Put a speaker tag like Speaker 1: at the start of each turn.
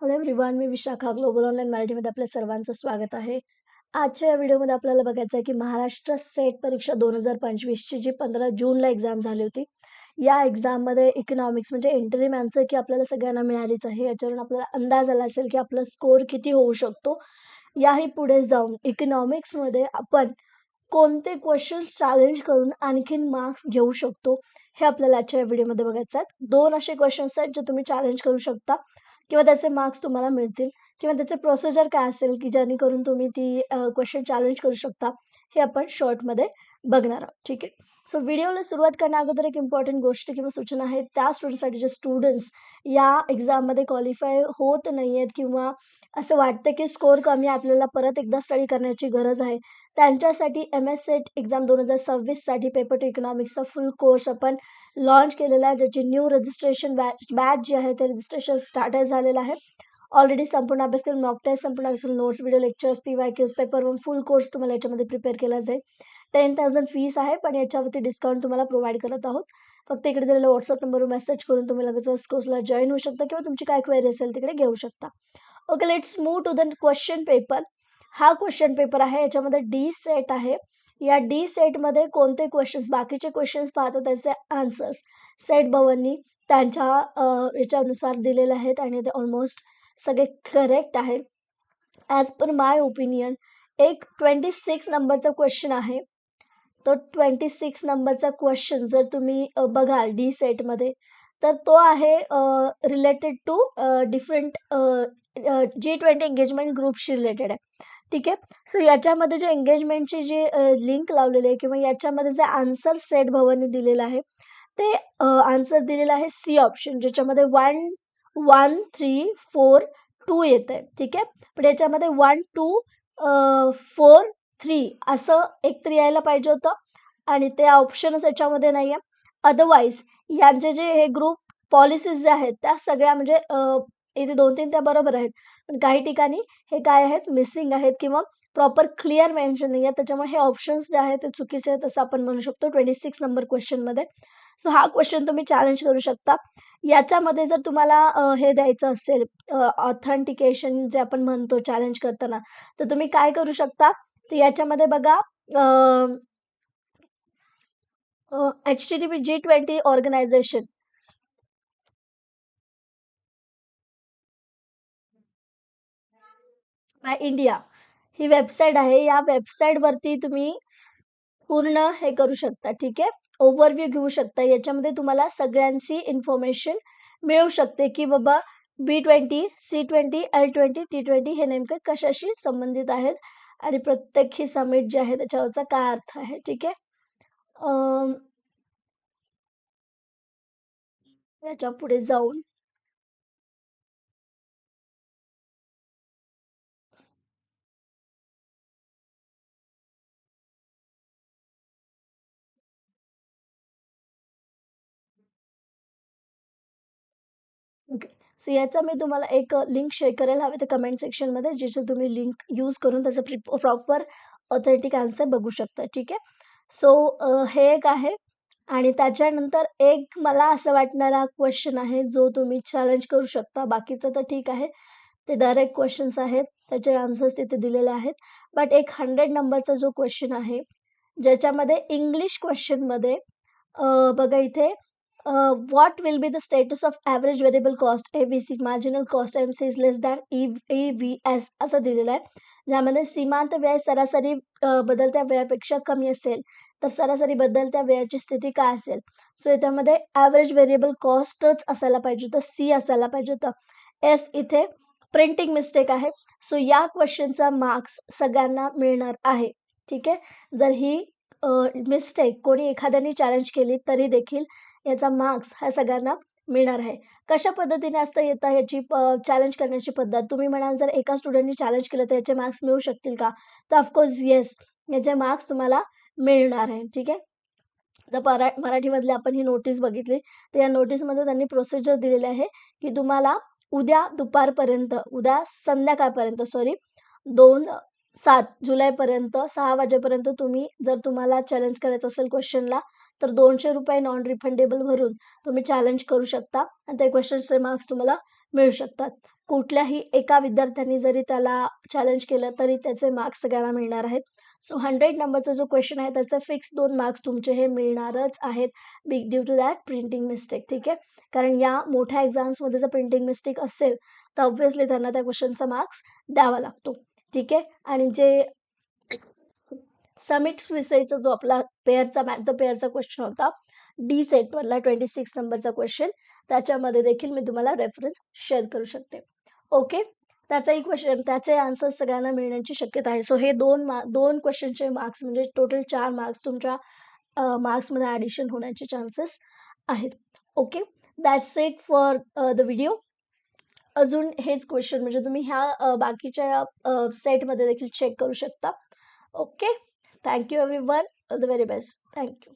Speaker 1: Hello everyone मी Vishakha global online मराठीमध्ये आपल्या सर्वांचं स्वागत आहे. आजच्या या व्हिडिओमध्ये आपल्याला बघायचं आहे की महाराष्ट्र सेट परीक्षा दोन हजार पंचवीसची जी पंधरा जूनला एक्झाम झाली होती या एक्झाममध्ये इकॉनॉमिक्स म्हणजे एंट्री आन्सर की आपल्याला सगळ्यांना मिळालीच आहे. याच्यावरून आपल्याला अंदाज आला असेल की आपला स्कोअर किती होऊ शकतो. याही पुढे जाऊन इकॉनॉमिक्समध्ये आपण कोणते क्वेश्चन्स चॅलेंज करून आणखीन मार्क्स घेऊ शकतो हे आपल्याला आजच्या या व्हिडिओमध्ये बघायचं आहे. दोन असे क्वेश्चन्स आहेत जे तुम्ही चॅलेंज करू शकता. किंवा त्याचे मार्क्स तुम्हाला मिळतील. किंवा त्याचे प्रोसिजर काय असेल की जेणेकरून तुम्ही ती क्वेश्चन चॅलेंज करू शकता हे आपण शॉर्टमध्ये बघणार आहोत. ठीक आहे? सो व्हिडिओला सुरुवात करण्या अगोदर एक इम्पॉर्टंट गोष्ट किंवा सूचना आहे त्या स्टुडंटसाठी जे स्टुडंट्स या एक्झाममध्ये क्वालिफाय होत नाही आहेत किंवा असं वाटतं की स्कोअर कमी आपल्याला परत एकदा स्टडी करण्याची गरज आहे त्यांच्यासाठी एम एस सेट एक्झाम दोन हजार सव्वीससाठी पेपर टू इकॉनॉमिक्सचा फुल कोर्स आपण लॉन्च केलेला आहे. ज्याची न्यू रजिस्ट्रेशन बॅच बॅच जे आहे ते रजिस्ट्रेशन स्टार्ट झालेलं आहे. ऑलरेडी संपूर्ण अभ्यास मॉक टेस्ट संपूर्ण अभ्यास notes video lectures P Y Qs paper one full course तुम्हाला याच्यामध्ये प्रिपेअर केला जाईल. टेन थाउजंड फीस आहे पण याच्यावरती डिस्काउंट तुम्हाला प्रोव्हाइड करत आहोत. फक्त इकडे दिलेल्या व्हॉट्सअप नंबरवर मेसेज करून तुम्ही लगेच कोर्सला जॉईन होऊ शकता किंवा तुमची काय क्वेरी असेल तिकडे घेऊ शकता. Okay let's move to the question paper हा क्वेश्चन पेपर आहे. याच्यामध्ये डी सेट आहे. या डी सेटमध्ये कोणते क्वेश्चन्स बाकीचे क्वेश्चन्स पाहतो त्याचे आन्सर्स सेट भवननी त्यांच्या याच्यानुसार दिलेले आहेत आणि ते ऑलमोस्ट सगळे करेक्ट आहेत ॲज पर माय ओपिनियन एक ट्वेंटी सिक्स नंबरचा क्वेश्चन आहे. तो ट्वेंटी सिक्स नंबरचा क्वेश्चन जर तुम्ही बघाल डी सेटमध्ये तर तो आहे related to different G twenty engagement ग्रुपशी related आहे. ठीक आहे? सो याच्यामध्ये जे एंगेजमेंटची जी लिंक लावलेली आहे किंवा याच्यामध्ये जे आन्सर सेट भवानी दिलेलं आहे ते आन्सर दिलेलं आहे सी ऑप्शन ज्याच्यामध्ये one one three four two येत आहे ठीक आहे? पण याच्यामध्ये वन टू फोर थ्री असं एक तरी यायला पाहिजे होतं आणि ते ऑप्शनच याच्यामध्ये नाही आहे अदरवाईज यांचे जे हे ग्रुप पॉलिसीज जे आहेत त्या सगळ्या म्हणजे इथे दोन तीन त्या बरोबर आहेत. पण काही ठिकाणी हे काय आहेत? मिसिंग आहेत किंवा प्रॉपर क्लिअर मेन्शन नाही आहे त्याच्यामुळे हे ऑप्शन्स जे आहेत ते चुकीचे आहेत असं आपण म्हणू शकतो ट्वेंटी सिक्स नंबर क्वेश्चनमध्ये सो हा क्वेश्चन तुम्ही चॅलेंज करू शकता. याच्यामध्ये जर तुम्हाला हे द्यायचं असेल ऑथेंटिकेशन जे आपण म्हणतो चॅलेंज करताना तर तुम्ही काय करू शकता? तर याच्यामध्ये बघा H T T P G twenty organization India ही वेबसाईट आहे. या वेबसाईटवरती तुम्ही पूर्ण हे करू शकता ठीक आहे? ओव्हरव्ह्यू घेऊ शकता. याच्यामध्ये तुम्हाला सगळ्यांची इन्फॉर्मेशन मिळू शकते की बाबा B twenty C twenty L twenty T twenty हे नेमके कशाशी संबंधित आहेत आणि प्रत्येक ही समिट जे आहे त्याच्यावरचा काय अर्थ आहे ठीक आहे? याच्यापुढे जाऊन सो याचा मी तुम्हाला एक लिंक शेअर करेल हवे तर कमेंट सेक्शनमध्ये जिथे तुम्ही लिंक यूज करून त्याचं प्रि प्रॉपर ऑथेंटिक आन्सर बघू शकता. ठीक आहे? सो हे एक आहे. आणि त्याच्यानंतर एक मला असं वाटणारा क्वेश्चन आहे जो तुम्ही चॅलेंज करू शकता. बाकीचं तर ठीक आहे. ते डायरेक्ट क्वेश्चन्स आहेत. त्याचे आन्सर्स तिथे दिलेले आहेत. बट एक हंड्रेड नंबरचा जो क्वेश्चन आहे ज्याच्यामध्ये इंग्लिश क्वेश्चनमध्ये बघा इथे Uh, what will be the status of average variable cost ABC marginal cost MC is less than EVS असं दिलेलं आहे ज्यामध्ये सीमांत व्यय सरासरी uh, बदलत्या वेळापेक्षा कमी असेल तर सरासरी बदलत्या वेळाची स्थिती काय असेल सो याच्यामध्ये ॲव्हरेज व्हेरिएबल कॉस्टच असायला पाहिजे होतं सी असायला पाहिजे होतं एस इथे प्रिंटिंग मिस्टेक आहे। सो या क्वेश्चनचा मार्क्स सगळ्यांना मिळणार आहे। ठीक आहे जर ही मिस्टेक कोणी एखाद्याने चॅलेंज केली तरी देखील याचा मार्क्स हा सगळ्यांना मिळणार आहे. कशा पद्धतीने असतं येतं याची चॅलेंज करण्याची पद्धत? तुम्ही म्हणाल जर एका स्टुडंटनी चॅलेंज केलं तर याचे मार्क्स मिळू शकतील का? तर ऑफकोर्स येस याचे मार्क्स तुम्हाला मिळणार आहे. ठीक आहे? तर परा मराठीमधली आपण ही नोटीस बघितली. तर या नोटीसमध्ये त्यांनी प्रोसिजर दिलेली आहे की तुम्हाला उद्या दुपारपर्यंत उद्या संध्याकाळपर्यंत सॉरी दोन सात जुलैपर्यंत सहा वाजेपर्यंत तुम्ही जर तुम्हाला चॅलेंज करायचं असेल क्वेश्चनला तर दोनशे रुपये नॉन रिफंडेबल भरून तुम्ही चॅलेंज करू शकता आणि त्या क्वेश्चनचे मार्क्स तुम्हाला मिळू शकतात. कुठल्याही एका विद्यार्थ्यांनी जरी त्याला चॅलेंज केलं तरी त्याचे मार्क्स सगळ्यांना मिळणार आहेत. सो हंड्रेड नंबरचा जो क्वेश्चन आहे त्याचे फिक्स दोन मार्क्स तुमचे हे मिळणारच आहेत big due to that printing mistake ठीक आहे? कारण या मोठ्या एक्झाम्समध्ये जर प्रिंटिंग मिस्टेक असेल तर ऑब्व्हियसली त्यांना त्या क्वेश्चनचा मार्क्स द्यावा लागतो. ठीक आहे? आणि जे समिट विषयीचा जो आपला पेअरचा मॅथ द पेअरचा क्वेश्चन होता डी सेटमधला ट्वेंटी सिक्स नंबरचा क्वेश्चन त्याच्यामध्ये देखील मी तुम्हाला रेफरन्स शेअर करू शकते. ओके त्याचाही क्वेश्चन त्याचे आन्सर सगळ्यांना मिळण्याची शक्यता आहे. सो हे दोन मा दोन क्वेश्चनचे मार्क्स म्हणजे टोटल चार मार्क्स तुमच्या मार्क्समध्ये ॲडिशन होण्याचे चान्सेस आहेत. Okay that's it for the video अजून हेच क्वेश्चन म्हणजे तुम्ही ह्या बाकीच्या सेटमध्ये देखील चेक करू शकता. Okay thank you everyone all the very best thank you